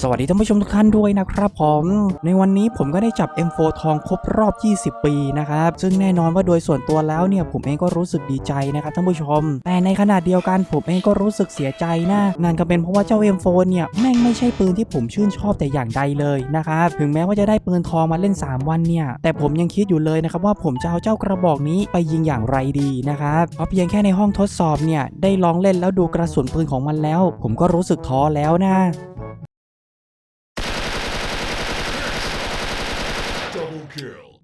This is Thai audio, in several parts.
สวัสดีท่านผู้ชมทุกท่านด้วยนะครับผมในวันนี้ผมก็ได้จับ M4 ทองครบรอบ 20 ปีนะครับ ซึ่งแน่นอนว่าโดยส่วนตัวแล้วเนี่ยผมเองก็รู้สึกดีใจนะครับท่านผู้ชม แต่ในขณะเดียวกันผมเองก็รู้สึกเสียใจนะนั่นก็เป็นเพราะว่าเจ้า M4 เนี่ยแม่งไม่ใช่ปืนที่ผมชื่นชอบแต่อย่างใดเลยนะครับถึงแม้ว่าจะได้ปืนทองมาเล่น 3 วันเนี่ย แต่ผมยังคิดอยู่เลยนะครับว่าผมจะเอาเจ้ากระบอกนี้ไปยิงอย่างไรดีนะครับเพราะเพียงแค่ในห้องทดสอบเนี่ยได้ลองเล่นแล้วดูกระสุนปืนของมันแล้ว ผมก็รู้สึกท้อแล้วนะ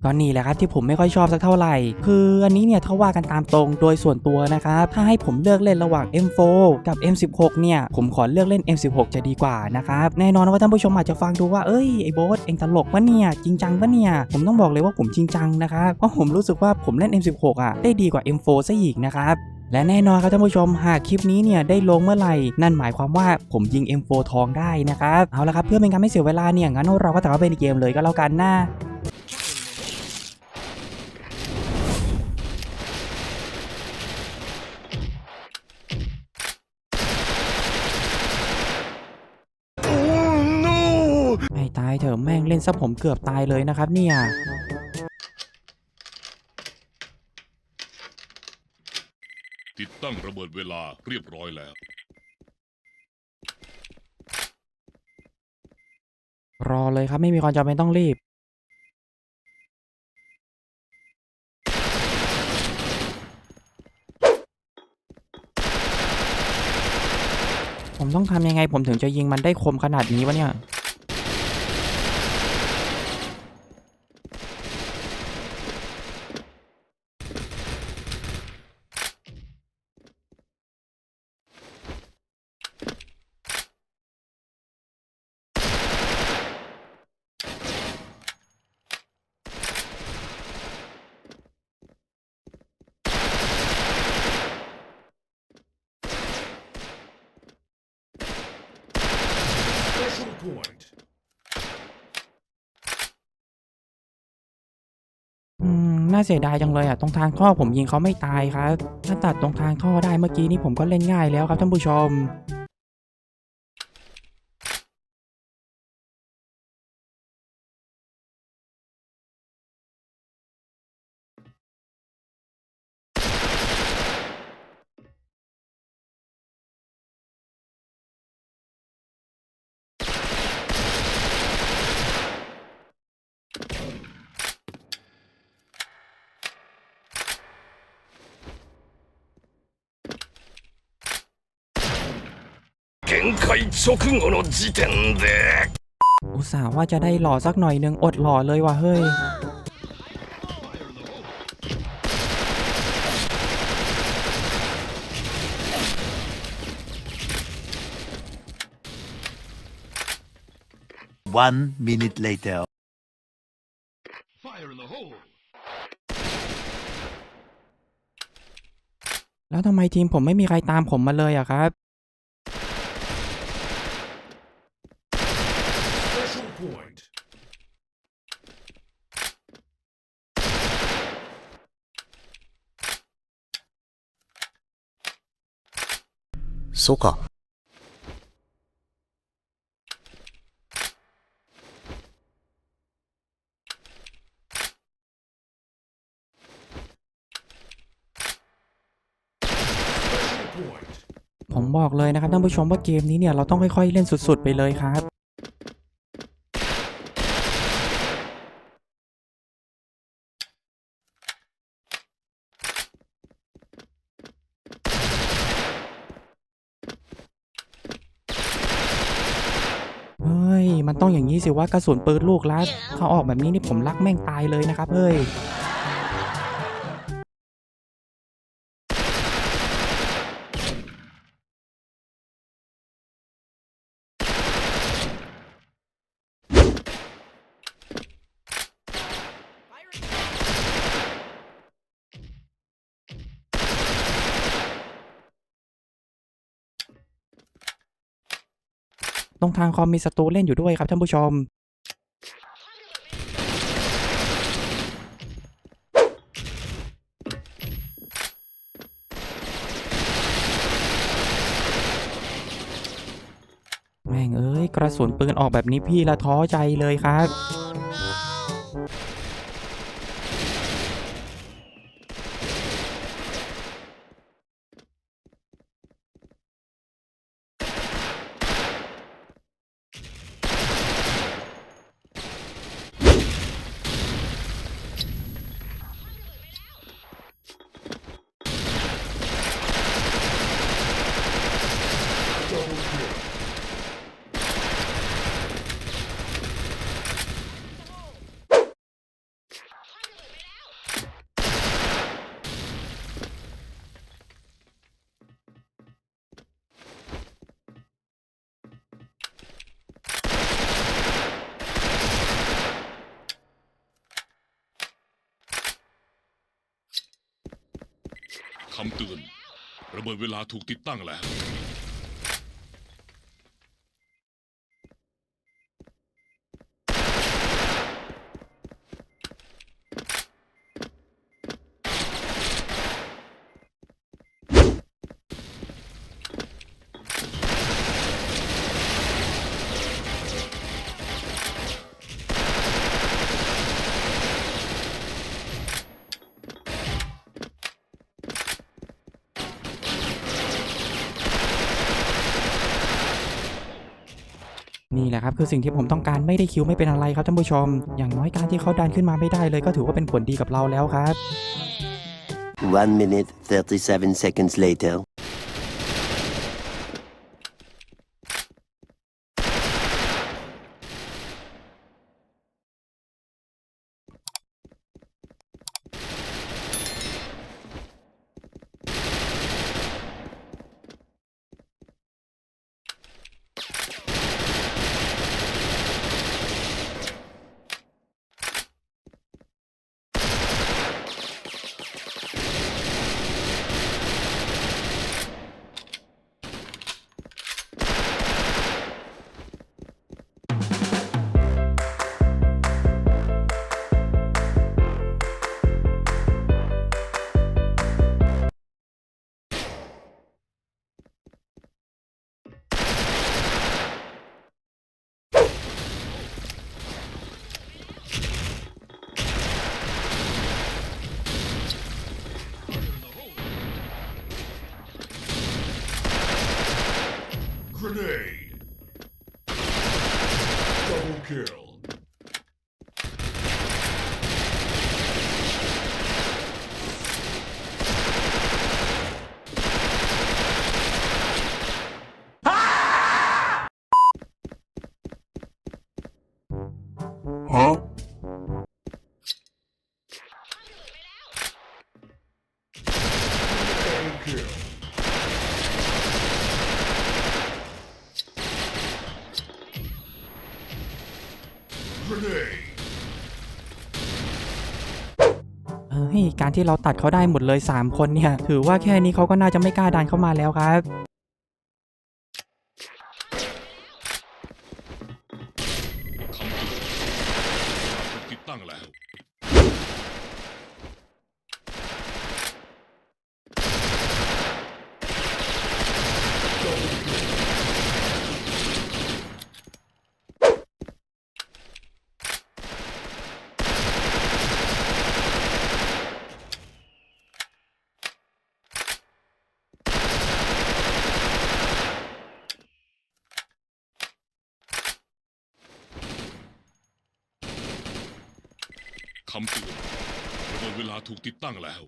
ก็นี่แหละครับที่ผมไม่ค่อยชอบสักเท่าไหร่ คืออันนี้เนี่ยถ้าว่ากันตามตรงโดยส่วนตัวนะครับ ถ้าให้ผมเลือกเล่นระหว่าง M4 กับ M16 เนี่ย ผมขอเลือกเล่น M16 จะดีกว่านะครับ แน่นอนว่าท่านผู้ชมอาจจะฟังดูว่า เอ้ยไอ้โบ๊ทเองตลกปะเนี่ย จริงจังปะเนี่ย ผมต้องบอกเลยว่าผมจริงจังนะครับ เพราะผมรู้สึกว่าผมเล่น M16 อะได้ดีกว่า M4 ซะอีกนะครับและแน่นอนครับท่านผู้ชมหากคลิปนี้เนี่ยได้ลงเมื่อไหร่นั่นหมายความว่าผมยิง M4 ทองได้นะครับ เอาละครับเพื่อเป็นการไม่เสียเวลาเนี่ยงั้นเราก็แต่ว่าไปในเกมเลยก็แล้วกันนะ Oh no! ให้ตายเถอะแม่งเล่น ซะผมเกือบตายเลยนะครับเนี่ยติดตั้งระเบิดเวลาเรียบร้อยแล้ว รอเลยครับไม่มีความจำเป็นต้องรีบ ผมต้องทำยังไงผมถึงจะยิงมันได้คมขนาดนี้วะเนี่ย point. อืมน่าเสียดายจังเลยอะตรงทางท่อผมยิงเขาไม่ตายครับ ถ้าตัดตรงทางท่อได้เมื่อกี้นี่ผมก็เล่นง่ายแล้วครับท่านผู้ชม 限界直後の時点で อุตส่าห์ว่าจะได้หล่อสักหน่อยนึงอดหล่อเลยว่ะเฮ้ย One minute later. Fire in the hole. แล้วทำไมทีมผมไม่มีใครตามผมมาเลยอะครับ Battle point. ผมบอกเลยนะครับท่านผู้ชมว่าเกมนี้เนี่ยเราต้องค่อยๆเล่นสุดๆ ไปเลยครับ ต้องอย่างนี้สิว่ากระสุนปืนลูกละเขาออกแบบนี้นี่ผมรักแม่งตายเลยนะครับเฮ้ย ตรงทางคอมมีศัตรูเล่นอยู่ด้วยครับท่านผู้ชม แม่งเอ้ย กระสุนปืนออกแบบนี้พี่ละท้อใจเลยครับำเตือน ระเบิดเวลาถูกติดตั้งแล้ว นะครับคือสิ่งที่ผมต้องการไม่ได้คิวไม่เป็นอะไรครับท่านผู้ชม อย่างน้อยการที่เขาดันขึ้นมาไม่ได้เลยก็ถือว่าเป็นผลดีกับเราแล้วครับ One minute, 37 seconds later. ฮ้ยการที่เราตัดเขาได้หมดเลย 3 คนเนี่ย ถือว่าแค่นี้เขาก็น่าจะไม่กล้าดันเข้ามาแล้วครับ คำเตือนถูกติดตั้งแล้ว คำเตือนระเบิดเวลาถูกติดตั้งแล้ว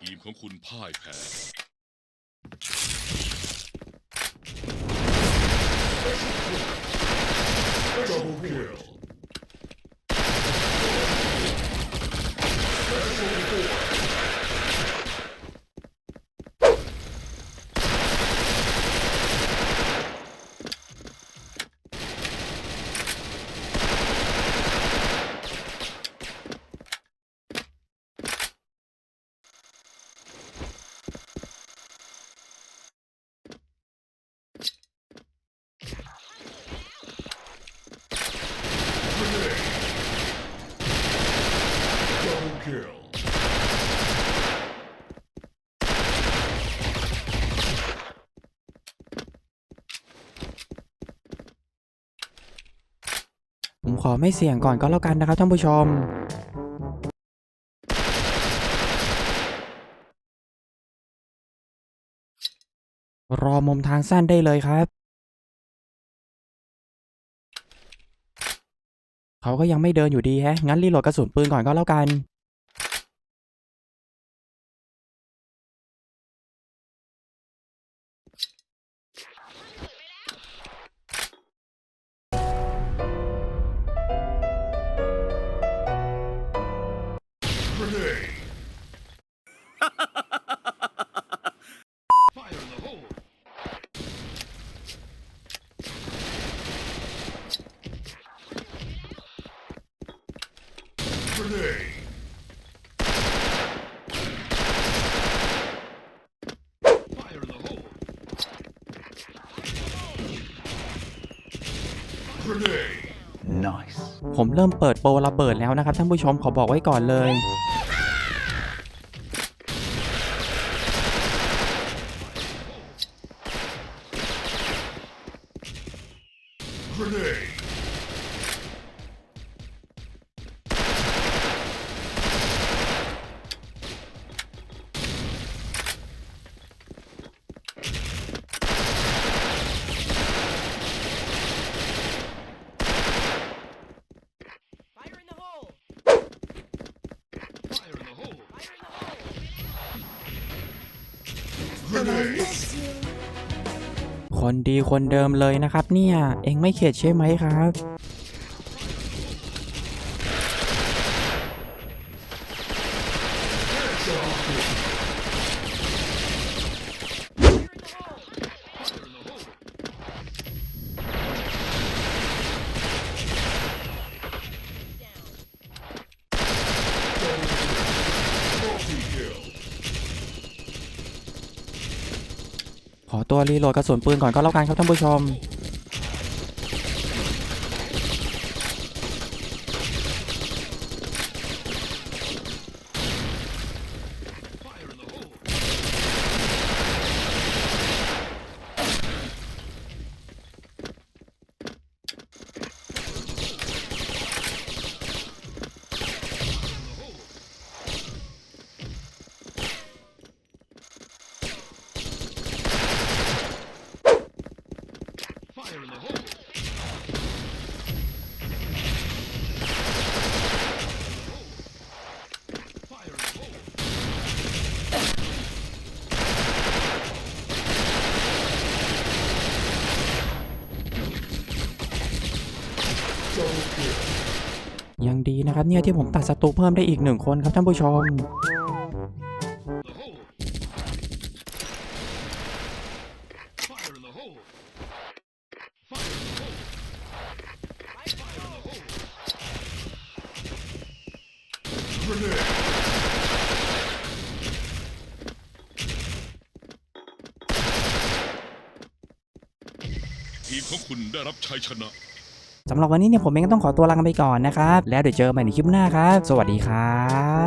ทีมของคุณพ่ายแพ้ ค kill ผม ขอไม่เสี่ยงก่อนก็แล้วกันนะครับท่านผู้ชม รอมุมทางสั้นได้เลยครับ เขาก็ยังไม่เดินอยู่ดีแฮะ งั้นรีโหลดกระสุนปืนก่อนก็แล้วกัน grenade fire in the hole grenade fire in the hole grenade Nice. ผมเริ่มเปิดโปรระเบิดแล้วนะครับท่านผู้ชมขอบอกไว้ก่อนเลย คนดีคนเดิมเลยนะครับเนี่ย เองไม่เข็ดใช่ไหมครับ รีโหลดกระสุนปืนก่อนก็แล้วกันครับท่านผู้ชม Fire in the hole! Fire in the hole! ยัง ดีนะครับเนี่ยที่ผมตัดศัตรูเพิ่มได้อีกหนึ่งคนครับท่านผู้ชมทีมของคุณได้รับชัยชนะ สำหรับวันนี้เนี่ยผมเองก็ต้องขอตัวลากันไปก่อนนะครับแล้วเดี๋ยวเจอกันใหม่ในคลิปหน้าครับ สวัสดีครับ